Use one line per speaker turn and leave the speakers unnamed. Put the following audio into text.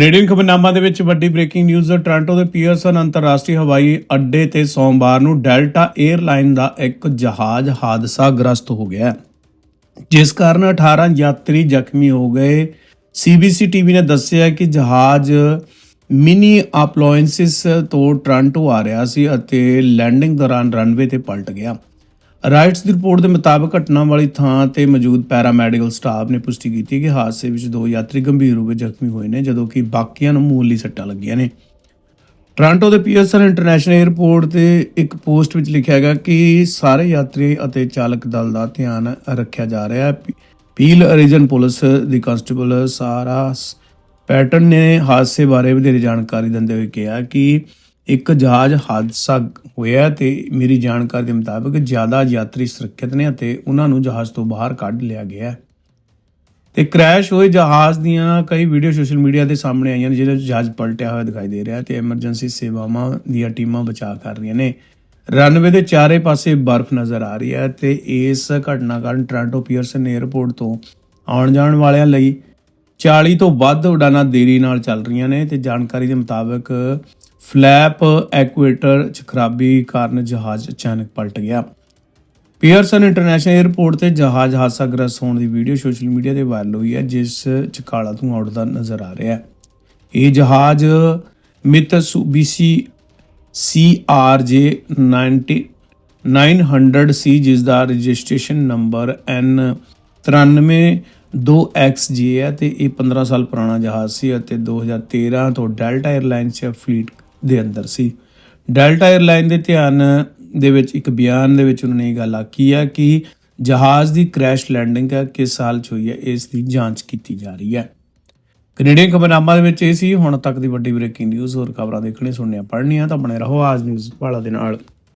Canadian ਖਬਰਨਾਮਾ ਦੇ ਵਿੱਚ ਵੱਡੀ ਬ੍ਰੇਕਿੰਗ ਨਿਊਜ਼ ਟੋਰਾਂਟੋ ਦੇ ਪੀਅਰਸਨ ਅੰਤਰਰਾਸ਼ਟਰੀ ਹਵਾਈ ਅੱਡੇ ਤੇ ਸੋਮਵਾਰ ਨੂੰ ਡੈਲਟਾ 에ਅਰਲਾਈਨ ਦਾ ਇੱਕ ਜਹਾਜ਼ ਹਾਦਸਾ ਗ੍ਰਸਤ ਹੋ ਗਿਆ ਜਿਸ ਕਾਰਨ 18 ਯਾਤਰੀ ਜ਼ਖਮੀ ਹੋ ਗਏ। ਸੀਬੀਸੀ ਟੀਵੀ ਨੇ ਦੱਸਿਆ ਕਿ ਜਹਾਜ਼ ਮਿਨੀ ਅਪਲੋਇੰਸਿਸ ਤੋਂ ਟੋਰਾਂਟੋ ਆ ਰਿਹਾ ਸੀ ਅਤੇ ਲੈਂਡਿੰਗ ਦੌਰਾਨ ਰਨਵੇ ਤੇ ਪਲਟ ਗਿਆ। ਰਾਈਟਸ ਦੀ ਰਿਪੋਰਟ ਦੇ ਮੁਤਾਬਕ ਘਟਨਾ ਵਾਲੀ ਥਾਂ ਤੇ ਮੌਜੂਦ ਪੈਰਾਮੈਡੀਕਲ ਸਟਾਫ ਨੇ ਪੁਸ਼ਟੀ ਕੀਤੀ ਕਿ ਹਾਦਸੇ ਵਿੱਚ ਦੋ ਯਾਤਰੀ ਗੰਭੀਰ ਰੂਪ ਵਿੱਚ ਜ਼ਖਮੀ ਹੋਏ ਨੇ, ਜਦੋਂ ਕਿ ਬਾਕੀਆਂ ਨੂੰ ਮਾਮੂਲੀ ਸੱਟਾਂ ਲੱਗੀਆਂ ਨੇ। ਟੋਰਾਂਟੋ ਦੇ ਪੀਐਸਆਰ ਇੰਟਰਨੈਸ਼ਨਲ 에ਅਰਪੋਰਟ ਤੇ ਇੱਕ ਪੋਸਟ ਵਿੱਚ ਲਿਖਿਆ ਗਿਆ ਕਿ ਸਾਰੇ ਯਾਤਰੀ ਅਤੇ ਚਾਲਕ ਦਲ ਦਾ ਧਿਆਨ ਰੱਖਿਆ ਜਾ ਰਿਹਾ ਹੈ। ਪੀਲ ਰੀਜਨ ਪੁਲਿਸ ਦੀ ਕਾਂਸਟੇਬਲ ਸਾਰਾ ਪੈਟਰਨ ਨੇ ਹਾਦਸੇ ਬਾਰੇ ਵਧੇਰੇ ਜਾਣਕਾਰੀ ਦਿੰਦੇ ਹੋਏ ਕਿਹਾ ਕਿ ਇੱਕ ਜਹਾਜ਼ ਹਾਦਸਾ ਹੋਇਆ ਤੇ ਮੇਰੀ ਜਾਣਕਾਰੀ ਦੇ ਮੁਤਾਬਕ ਜ਼ਿਆਦਾ ਯਾਤਰੀ ਸੁਰੱਖਿਅਤ ਨੇ ਅਤੇ ਉਹਨਾਂ ਨੂੰ ਜਹਾਜ਼ ਤੋਂ ਬਾਹਰ ਕੱਢ ਲਿਆ ਗਿਆ ਹੈ। ਤੇ ਕ੍ਰੈਸ਼ ਹੋਏ ਜਹਾਜ਼ ਦੀਆਂ ਕਈ ਵੀਡੀਓ ਸੋਸ਼ਲ ਮੀਡੀਆ ਤੇ ਸਾਹਮਣੇ ਆਈਆਂ ਨੇ, ਜਿਹਦੇ ਵਿੱਚ ਜਹਾਜ਼ ਪਲਟਿਆ ਹੋਇਆ ਦਿਖਾਈ ਦੇ ਰਿਹਾ ਹੈ ਤੇ ਐਮਰਜੈਂਸੀ ਸੇਵਾਵਾਂ ਦੀਆਂ ਟੀਮਾਂ ਬਚਾਅ ਕਰ ਰਹੀਆਂ ਨੇ। ਰਨਵੇ ਦੇ ਚਾਰੇ ਪਾਸੇ ਬਰਫ਼ ਨਜ਼ਰ ਆ ਰਹੀ ਹੈ ਤੇ ਇਸ ਘਟਨਾ ਕਾਰਨ ਟੋਰਾਂਟੋ ਪੀਅਰਸਨ 에ਅਰਪੋਰਟ ਤੋਂ ਆਉਣ ਜਾਣ ਵਾਲਿਆਂ ਲਈ 40 ਤੋਂ ਵੱਧ ਉਡਾਨਾਂ ਦੇਰੀ ਨਾਲ ਚੱਲ ਰਹੀਆਂ ਨੇ ਤੇ ਜਾਣਕਾਰੀ ਦੇ ਮੁਤਾਬਕ ਫਲੈਪ ਐਕੂਏਟਰ 'ਚ ਖਰਾਬੀ ਕਾਰਨ ਜਹਾਜ਼ ਅਚਾਨਕ ਪਲਟ ਗਿਆ। ਪੀਅਰਸਨ ਇੰਟਰਨੈਸ਼ਨਲ 에ਅਰਪੋਰਟ ਤੇ ਜਹਾਜ਼ ਹਾਦਸਾਗ੍ਰਸਤ ਹੋਣ ਦੀ ਵੀਡੀਓ ਸੋਸ਼ਲ ਮੀਡੀਆ ਤੇ ਵਾਇਰਲ ਹੋਈ ਹੈ, ਜਿਸ 'ਚ ਕਾਲਾ ਧੂੰਆਂ ਉੱਡਦਾ ਨਜ਼ਰ ਆ ਰਿਹਾ ਹੈ। ਇਹ ਜਹਾਜ਼ ਮਿਤਸੂਬੀਸ਼ੀ CRJ 90 900 ਸੀ, ਜਿਸ ਦਾ ਰਜਿਸਟ੍ਰੇਸ਼ਨ ਨੰਬਰ N 93 ਹੈ ਤੇ ਇਹ 15 ਸਾਲ ਪੁਰਾਣਾ ਜਹਾਜ਼ ਸੀ ਅਤੇ 2013 ਤੋਂ ਡੈਲਟਾ 에ਅਰਲਾਈਨਸ ਚ ਫਲੀਟ ਦੇ ਅੰਦਰ ਸੀ। ਡੈਲਟਾ 에ਅਰਲਾਈਨ ਦੇ ਧਿਆਨ ਦੇ ਵਿੱਚ, ਇੱਕ ਬਿਆਨ ਦੇ ਵਿੱਚ ਉਹਨਾਂ ਨੇ ਇਹ ਗੱਲ ਆਖੀ ਹੈ ਕਿ ਜਹਾਜ਼ ਦੀ ਕ੍ਰੈਸ਼ ਲੈਂਡਿੰਗ ਹੈ ਕਿਸ ਸਾਲ ਚ ਹੋਈ ਹੈ ਇਸ ਦੀ ਜਾਂਚ ਕੀਤੀ ਜਾ ਰਹੀ ਹੈ ਕੈਨੇਡੀਅਨ ਖਬਰਨਾਮਾ ਦੇ ਵਿੱਚ ਇਹ ਸੀ, ਹੁਣ ਤੱਕ ਦੀ ਵੱਡੀ ਬ੍ਰੇਕਿੰਗ ਨਿਊਜ਼, ਹੋਰ ਖਬਰਾਂ ਦੇਖਣੀ, ਸੁਣਨੀਆਂ, ਪੜ੍ਹਨੀਆਂ, ਤਾਂ ਬਣੇ ਰਹੋ ਆਜ ਨਿਊਜ਼ ਵਾਲਾ ਦੇ ਨਾਲ।